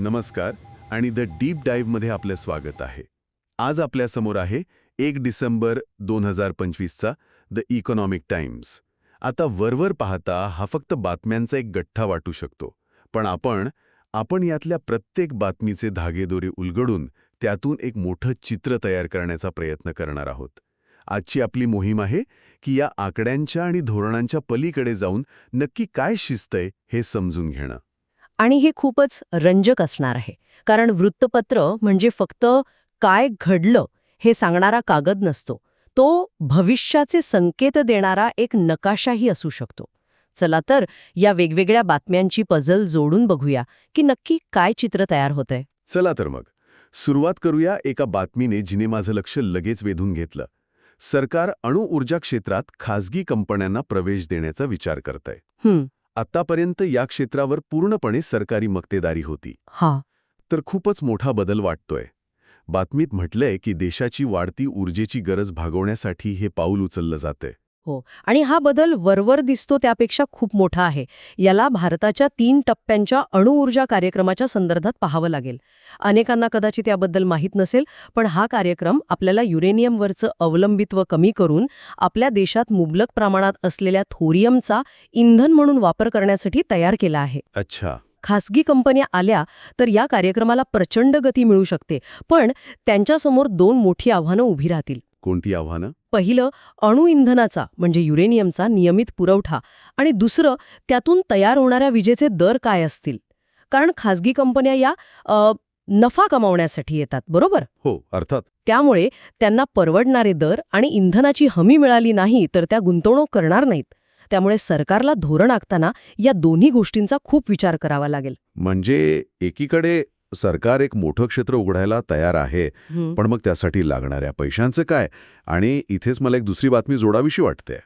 नमस्कार आणि the deep डाईव्हमध्ये आपलं स्वागत आहे. आज आपल्यासमोर आहे एक डिसेंबर दोन हजार पंचवीसचा द इकॉनॉमिक टाइम्स. आता वरवर पाहता हा फक्त बातम्यांचा एक गठ्ठा वाटू शकतो पण आपण आपण यातल्या प्रत्येक बातमीचे धागेदोरे उलगडून त्यातून एक मोठं चित्र तयार करण्याचा प्रयत्न करणार आहोत. आजची आपली मोहीम आहे की या आकड्यांच्या आणि धोरणांच्या पलीकडे जाऊन नक्की काय शिस्तय हे समजून घेणं. आणि हे खूपच रंजक असणार आहे. कारण वृत्तपत्र म्हणजे फक्त काय घडलं हे सांगणारा कागद नसतो. तो भविष्याचे संकेत देणारा एक नकाशाही असू शकतो. चला तर या वेगवेगळ्या बातम्यांची पझल जोडून बघूया की नक्की काय चित्र तयार होतंय. चला तर मग. सुरुवात करूया एका बातमीने जिने माझं लक्ष लगेच वेधून घेतलं. सरकार अणुऊर्जा क्षेत्रात खासगी कंपन्यांना प्रवेश देण्याचा विचार करतंय. हं, आतापर्यंत या क्षेत्रावर पूर्णपणे सरकारी मक्तेदारी होती. हा. तर खूपच मोठा बदल वाटतोय. बातमीत म्हटलंय की देशाची वाढती ऊर्जेची गरज भागवण्यासाठी हे पाऊल उचललं जातंय आणि हा बदल वरवर दिसतो त्यापेक्षा खूप मोठा आहे. याला भारताच्या तीन टप्प्यांच्या अणुऊर्जा कार्यक्रमाच्या संदर्भात पाहावं लागेल. अनेकांना कदाचित याबद्दल माहीत नसेल पण हा कार्यक्रम आपल्याला युरेनियमवरचं अवलंबित्व कमी करून आपल्या देशात मुबलक प्रमाणात असलेल्या थोरियमचा इंधन म्हणून वापर करण्यासाठी तयार केला आहे. अच्छा. खासगी कंपन्या आल्या तर या कार्यक्रमाला प्रचंड गती मिळू शकते पण त्यांच्यासमोर दोन मोठी आव्हानं उभी राहतील. कोणती आव्हानं? पहिलं अणुइंधनाचा म्हणजे युरेनियमचा नियमित पुरवठा. आणि दुसरं त्यातून तयार होणाऱ्या विजेचे दर काय असतील? कारण खासगी कंपन्या या अ, नफा कमावण्यासाठी येतात बरोबर? हो अर्थात. त्यामुळे त्यांना परवडणारे दर आणि इंधनाची हमी मिळाली नाही तर त्या गुंतवणूक करणार नाहीत. त्यामुळे सरकारला धोरण आखताना या दोन्ही गोष्टींचा खूप विचार करावा लागेल. म्हणजे एकीकडे सरकार एक मोठं क्षेत्र उघडायला तयार आहे पण मग त्यासाठी लागणाऱ्या पैशांचं काय? आणि इथेच मला एक दुसरी बातमी जोडावीशी वाटते.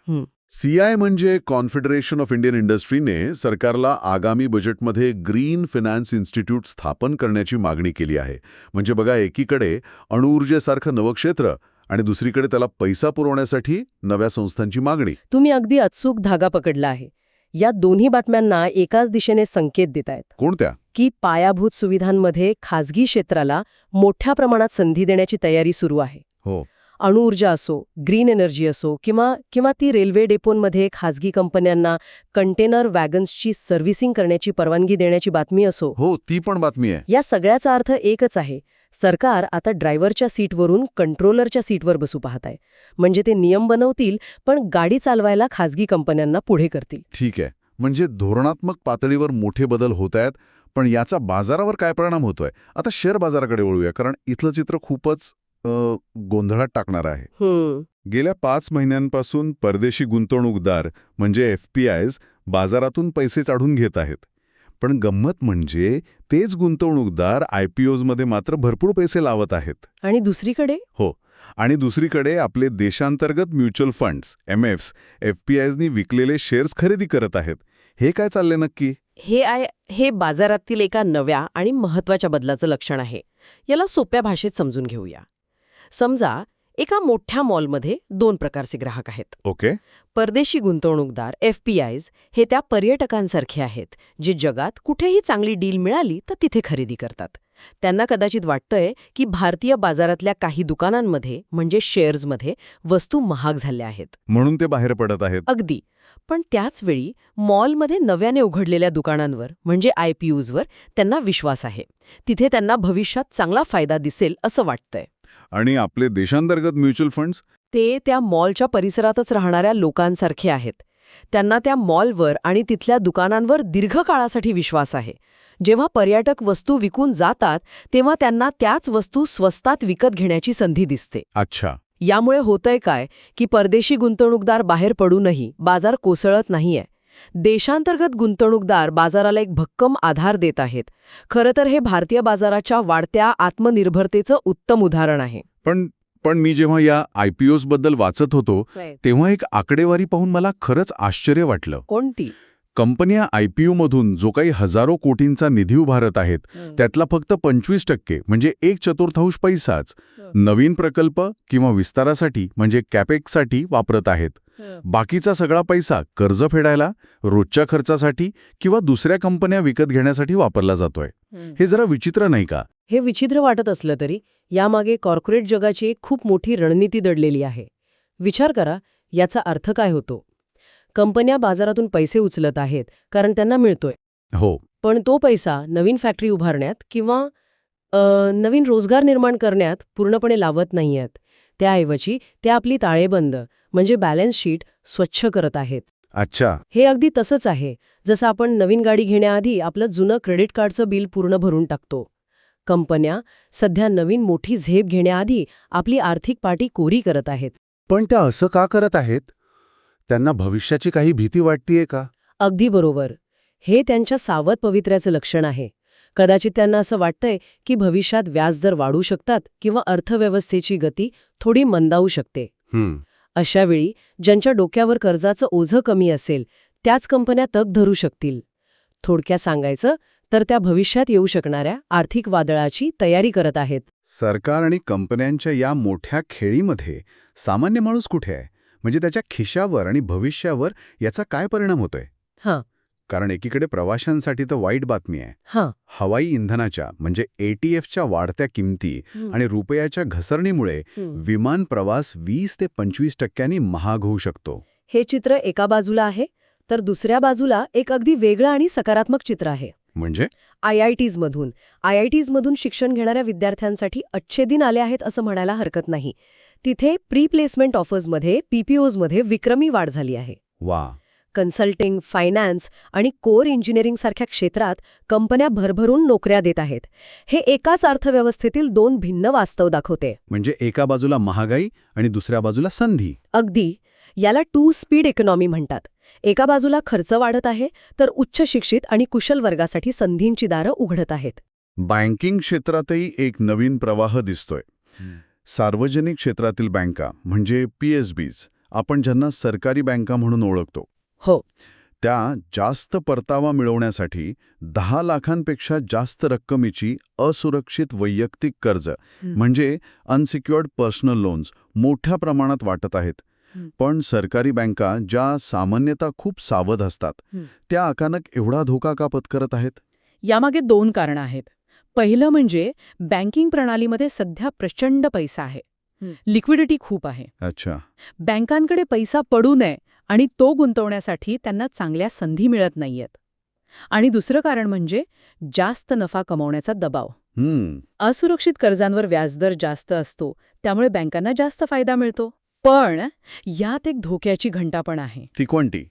सीआय म्हणजे कॉन्फेडरेशन ऑफ इंडियन इंडस्ट्रीने सरकारला आगामी बजेटमध्ये ग्रीन फिनान्स इन्स्टिट्यूट स्थापन करण्याची मागणी केली आहे. म्हणजे बघा एकीकडे अणुऊर्जेसारखं नवं क्षेत्र आणि दुसरीकडे त्याला पैसा पुरवण्यासाठी नव्या संस्थांची मागणी. तुम्ही अगदी अचूक धागा पकडला आहे. या दोन्ही बातम्यांना एकाच दिशेने संकेत देत आहेत. कोणत्या? की पायाभूत सुविधांमध्ये खासगी क्षेत्राला मोठ्या प्रमाणात संधी देण्याची तयारी सुरू आहे. हो. अणुऊर्जा असो ग्रीन एनर्जी असो किंवा किंवा ती रेल्वे डेपोंमध्ये खासगी कंपन्यांना कंटेनर वॅगन्सची सर्व्हिसिंग करण्याची परवानगी देण्याची बातमी असो. हो ती पण बातमी आहे. या सगळ्याचा अर्थ एकच आहे. सरकार आता ड्रायव्हरच्या सीटवरून कंट्रोलरच्या सीटवर बसू पाहत आहे म्हणजे ते नियम बनवतील पण गाडी चालवायला खासगी कंपन्यांना पुढे करतील. ठीक आहे. म्हणजे धोरणात्मक पातळीवर मोठे बदल होत आहेत पण याचा बाजारावर काय परिणाम होतोय? आता शेअर बाजाराकडे वळूया कारण इथलं चित्र खूपच गोंधळात टाकणार आहे. गेल्या पाच महिन्यांपासून परदेशी गुंतवणूकदार म्हणजे एफ पी बाजारातून पैसे चाढून घेत आहेत. पण गंमत म्हणजे तेच गुंतवणूकदार आय पी ओजमध्ये मात्र भरपूर पैसे लावत आहेत. आणि दुसरीकडे? आणि दुसरीकडे आपले देशांतर्गत mutual funds M Fs F P आयजनी विकलेले शेअर्स खरेदी करत आहेत. हे काय चालले नक्की? हे आहे हे बाजारातील एका नव्या आणि महत्त्वाच्या बदलाचं लक्षण आहे. याला सोप्या भाषेत समजून घेऊया. समजा एका मोठ्या मॉलमध्ये दोन प्रकारचे ग्राहक आहेत. ओके. परदेशी गुंतवणूकदार एफ हे त्या पर्यटकांसारखे आहेत जे जगात कुठेही चांगली डील मिळाली तर तिथे खरेदी करतात. त्यांना कदाचित वाटतंय की भारतीय बाजारातल्या काही दुकानांमध्ये म्हणजे शेअर्समध्ये वस्तू महाग झाल्या आहेत. म्हणून ते बाहेर पडत आहेत. अगदी. पण त्याच वेळी मॉलमध्ये नव्याने उघडलेल्या दुकानांवर म्हणजे आय पी यूजवर त्यांना विश्वास आहे. तिथे त्यांना भविष्यात चांगला फायदा दिसेल असं वाटतंय. आणि आपले देशांतर्गत म्युच्युअल फंड्स? ते त्या मॉलच्या परिसरातच राहणाऱ्या लोकांसारखे आहेत. त्यांना त्या मॉलवर आणि तिथल्या दुकानांवर दीर्घकाळासाठी विश्वास आहे. जेव्हा पर्यटक वस्तू विकून जातात तेव्हा त्यांना त्याच वस्तू स्वस्तात विकत घेण्याची संधी दिसते. अच्छा. यामुळे होतंय काय की परदेशी गुंतवणूकदार बाहेर पडूनही बाजार कोसळत नाहीये. देशांतर्गत गुंतवणूकदार बाजाराला एक भक्कम आधार देत आहेत. खरं तर हे भारतीय बाजाराच्या वाढत्या आत्मनिर्भरतेचं उत्तम उदाहरण आहे. पण पण मी जेव्हा या आय पी बद्दल वाचत होतो तेव्हा एक आकडेवारी पाहून मला खरंच आश्चर्य वाटलं. कोणती? कंपन्या आय पी मधून जो काही हजारो कोटींचा निधी उभारत आहेत त्यातला फक्त पंचवीस टक्के म्हणजे एक चतुर्थांश पैसाच नवीन प्रकल्प किंवा विस्तारासाठी म्हणजे कॅपेक्ससाठी वापरत आहेत. बाकीचा सगळा पैसा कर्ज फेडायला रोजच्या खर्चासाठी किंवा दुसऱ्या कंपन्या विकत घेण्यासाठी वापरला जातोय. हे जरा विचित्र नाही का? हे विचित्र वाटत असलं तरी यामागे कॉर्पोरेट जगाची एक खूप मोठी रणनीती दडलेली आहे. विचार करा याचा अर्थ काय होतो? कंपन्या बाजारातून पैसे उचलत आहेत कारण त्यांना मिळतोय. हो. पण तो पैसा नवीन फॅक्टरी उभारण्यात किंवा नवीन रोजगार निर्माण करण्यात पूर्णपणे लावत नाहीयेत. त्याऐवजी ते आपली ताळेबंद म्हणजे बॅलन्स शीट स्वच्छ करत आहेत. अच्छा. हे अगदी तसंच आहे. जसं आपण नवीन गाडी घेण्याआधी आपलं जुनं क्रेडिट कार्डचं बिल पूर्ण भरून टाकतो. कंपन्या सध्या नवीन मोठी झेप घेण्याआधी आपली आर्थिक पाठी कोरी करत आहेत. पण त्या असं का करत आहेत? त्यांना भविष्याची काही भीती वाटतीये का? अगदी बरोबर. हे त्यांच्या सावध पवित्र्याचं लक्षण आहे. कदाचित त्यांना असं वाटतंय की भविष्यात व्याजदर वाढू शकतात किंवा अर्थव्यवस्थेची गती थोडी मंदावू शकते. हम्म. अशावेळी ज्यांच्या डोक्यावर कर्जाचं ओझं कमी असेल त्याच कंपन्या तग धरू शकतील. थोडक्यात सांगायचं तर त्या भविष्यात येऊ शकणाऱ्या आर्थिक वादळाची तयारी करत आहेत. सरकार आणि कंपन्यांच्या या मोठ्या खेळीमध्ये सामान्य माणूस कुठे आहे? म्हणजे त्याच्या खिशावर आणि भविष्यावर याचा काय परिणाम होतोय? हां कारण एकीकडे प्रवाशांसाठी तर वाईट बातमी आहे. हां. हवाई इंधनाच्या म्हणजे एटीएफच्या वाढत्या किमती आणि रुपयाच्या घसरणीमुळे. विमान प्रवास वीस ते पंचवीस टक्क्यांनी महाग होऊ शकतो. हे चित्र एका बाजूला आहे तर दुसऱ्या बाजूला एक अगदी वेगळं आणि सकारात्मक चित्र आहे. म्हणजे? आय आय टीजमधून. आय आय टीजमधून शिक्षण घेणाऱ्या विद्यार्थ्यांसाठी अच्छे दिन आले आहेत असं म्हणायला हरकत नाही. तिथे प्री प्लेसमेंट ऑफर्समध्ये पीपीओजमध्ये विक्रमी वाढ झाली आहे. वा कन्सल्टिंग फायनान्स आणि कोर इंजिनिअरिंगसारख्या क्षेत्रात कंपन्या भरभरून नोकऱ्या देत आहेत. हे एकाच अर्थव्यवस्थेतील दोन भिन्न वास्तव दाखवते. म्हणजे एका बाजूला महागाई आणि दुसऱ्या बाजूला संधी. अगदी. याला टू स्पीड इकॉनॉमी म्हणतात. एका बाजूला खर्च वाढत आहे तर उच्च शिक्षित आणि कुशल वर्गासाठी संधींची दारं उघडत आहेत. बँकिंग क्षेत्रातही एक नवीन प्रवाह दिसतोय. सार्वजनिक क्षेत्रातील बँका म्हणजे पीएसबीज आपण ज्यांना सरकारी बँका म्हणून ओळखतो हो. त्या जास्त परतावा मिळवण्यासाठी दहा लाखांपेक्षा जास्त रक्कमेची असुरक्षित वैयक्तिक कर्ज म्हणजे अनसिक्युअर्ड पर्सनल लोन्स मोठ्या प्रमाणात वाटत आहेत. पण सरकारी बँका ज्या सामान्यतः खूप सावध असतात. त्या अचानक एवढा धोका का पत्करत आहेत? यामागे दोन कारणं आहेत. पहिलं म्हणजे बँकिंग प्रणालीमध्ये सध्या प्रचंड पैसा आहे. लिक्विडिटी खूप आहे. अच्छा. बँकांकडे पैसा पडू नये आणि तो गुंतवण्यासाठी त्यांना चांगल्या संधी मिळत नाहीयेत. आणि दुसरं कारण म्हणजे जास्त नफा कमवण्याचा दबाव. हम्म. असुरक्षित कर्जांवर व्याजदर जास्त असतो त्यामुळे बँकांना जास्त फायदा मिळतो. पण यात एक धोक्याची घंटा पण आहे. ती कोणती?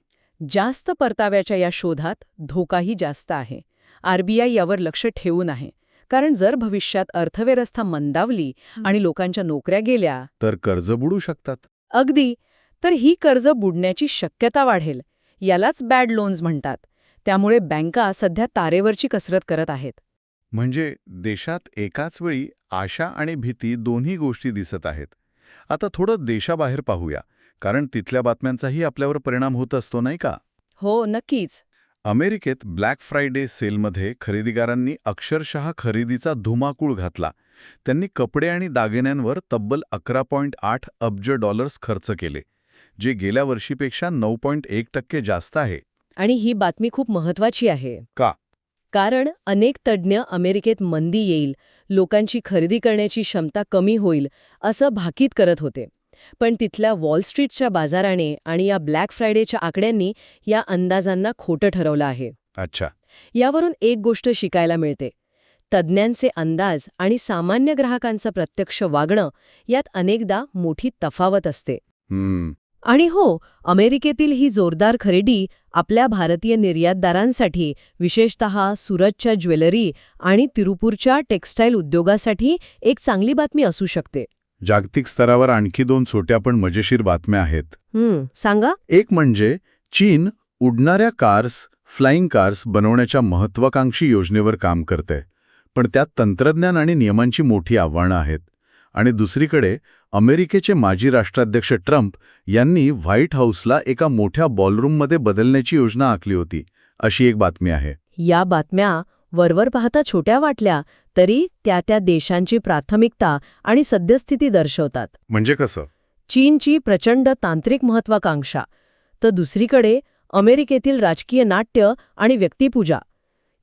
जास्त परताव्याच्या या शोधात धोकाही जास्त आहे. आरबीआय यावर लक्ष ठेवून आहे. कारण जर भविष्यात अर्थव्यवस्था मंदावली आणि लोकांच्या नोकऱ्या गेल्या तर कर्ज बुडू शकतात. अगदी. तर ही कर्ज बुडण्याची शक्यता वाढेल. यालाच बॅड लोन्स म्हणतात. त्यामुळे बँका सध्या तारेवरची कसरत करत आहेत. म्हणजे देशात एकाच वेळी आशा आणि भीती दोन्ही गोष्टी दिसत आहेत. आता थोडं देशाबाहेर पाहूया कारण तिथल्या बातम्यांचाही आपल्यावर परिणाम होत असतो नाही का? हो नक्कीच. अमेरिकेत ब्लॅक फ्रायडे सेलमध्ये खरेदीदारांनी अक्षरशः खरेदीचा धुमाकूळ घातला. त्यांनी कपडे आणि दागिन्यांवर तब्बल अकरा पॉईंट आठ अब्ज डॉलर्स खर्च केले. जे गेल्या वर्षीपेक्षा नऊ पॉईंट एक टक्के जास्त आहे. आणि ही बातमी खूप महत्वाची आहे. का? कारण अनेक तज्ज्ञ अमेरिकेत मंदी येईल लोकांची खरेदी करण्याची क्षमता कमी होईल असं भाकीत करत होते. पण तिथल्या वॉल स्ट्रीटच्या बाजाराने आणि या ब्लॅक फ्रायडेच्या आकड्यांनी या अंदाजांना खोटं ठरवलं आहे. अच्छा. यावरून एक गोष्ट शिकायला मिळते. तज्ज्ञांचे अंदाज आणि सामान्य ग्राहकांचं प्रत्यक्ष वागणं यात अनेकदा मोठी तफावत असते. आणि हो अमेरिकेतील ही जोरदार खरेदी आपल्या भारतीय निर्यातदारांसाठी विशेषत सुरतच्या ज्वेलरी आणि तिरुपूरच्या टेक्स्टाईल उद्योगासाठी एक चांगली बातमी असू शकते. जागतिक स्तरावर आणखी दोन छोट्या पण मजेशीर बातम्या आहेत. सांगा. एक म्हणजे चीन उडणाऱ्या कार्स फ्लाइंग कार्स बनवण्याच्या महत्वाकांक्षी योजनेवर काम करते पण त्यात तंत्रज्ञान आणि नियमांची मोठी आव्हानं आहेत. आणि दुसरीकडे अमेरिकेचे माजी राष्ट्राध्यक्ष ट्रम्प यांनी व्हाईट हाऊसला एका मोठ्या बॉलरूममध्ये बदलण्याची योजना आखली होती. अशी एक बातमी आहे. या बातम्या वरवर पाहता छोट्या वाटल्या तरी त्या त्या देशांची प्राथमिकता आणि सद्यस्थिती दर्शवतात. म्हणजे कसं? चीनची प्रचंड तांत्रिक महत्वाकांक्षा तर दुसरीकडे अमेरिकेतील राजकीय नाट्य आणि व्यक्तिपूजा.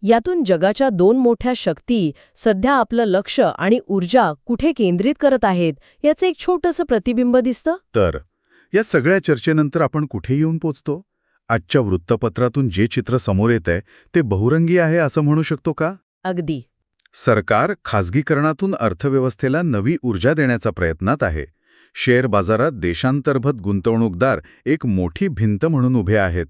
यातून जगाच्या दोन मोठ्या शक्ती सध्या आपलं लक्ष आणि ऊर्जा कुठे केंद्रित करत आहेत याचं एक छोटंसं प्रतिबिंब दिसतं? तर या सगळ्या चर्चेनंतर आपण कुठे येऊन पोचतो? आजच्या वृत्तपत्रातून जे चित्र समोर येत आहे ते बहुरंगी आहे असं म्हणू शकतो का? अगदी. सरकार खाजगीकरणातून अर्थव्यवस्थेला नवी ऊर्जा देण्याच्या प्रयत्नात आहे. शेअर बाजारात देशांतर्गत गुंतवणूकदार एक मोठी भिंत म्हणून उभे आहेत.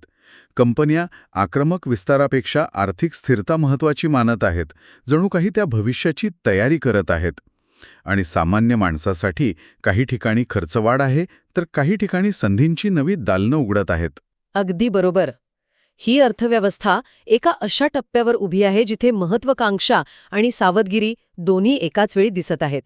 कंपन्या आक्रमक विस्तारापेक्षा आर्थिक स्थिरता महत्वाची मानत आहेत जणू काही त्या भविष्याची तयारी करत आहेत. आणि सामान्य माणसासाठी काही ठिकाणी खर्चवाढ आहे तर काही ठिकाणी संधींची नवी दालनं उघडत आहेत. अगदी बरोबर. ही अर्थव्यवस्था एका अशा टप्प्यावर उभी आहे जिथे महत्वाकांक्षा आणि सावधगिरी दोन्ही एकाच वेळी दिसत आहेत.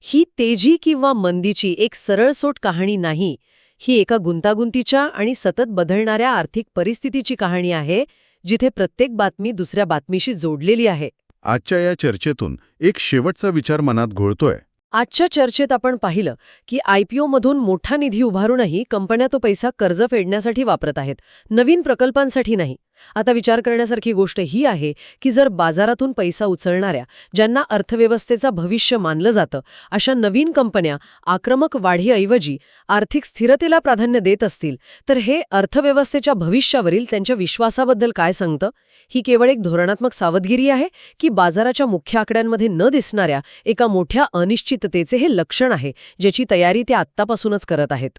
ही तेजी किंवा मंदीची एक सरळसोट कहाणी नाही ही एका गुंतागुंतीच्या आणि सतत बदलणाऱ्या आर्थिक परिस्थितीची कहाणी आहे जिथे प्रत्येक बातमी दुसऱ्या बातमीशी जोडलेली आहे. आजच्या या चर्चेतून एक शेवटचा विचार मनात घोळतोय. आजच्या चर्चेत आपण पाहिलं की आयपीओमधून मोठा निधी उभारूनही कंपन्या तो पैसा कर्ज फेडण्यासाठी वापरत आहेत. नवीन प्रकल्पांसाठी नाही. आता विचार करण्यासारखी गोष्ट ही आहे की जर बाजारातून पैसा उचलणाऱ्या ज्यांना अर्थव्यवस्थेचा भविष्य मानलं जातं अशा नवीन कंपन्या आक्रमक वाढीऐवजी आर्थिक स्थिरतेला प्राधान्य देत असतील तर हे अर्थव्यवस्थेच्या भविष्यावरील त्यांच्या विश्वासाबद्दल काय सांगतं? ही केवळ एक धोरणात्मक सावधगिरी आहे की बाजाराच्या मुख्य आकड्यांमध्ये न दिसणाऱ्या एका मोठ्या अनिश्चिततेचे हे लक्षण आहे ज्याची तयारी ते आत्तापासूनच करत आहेत?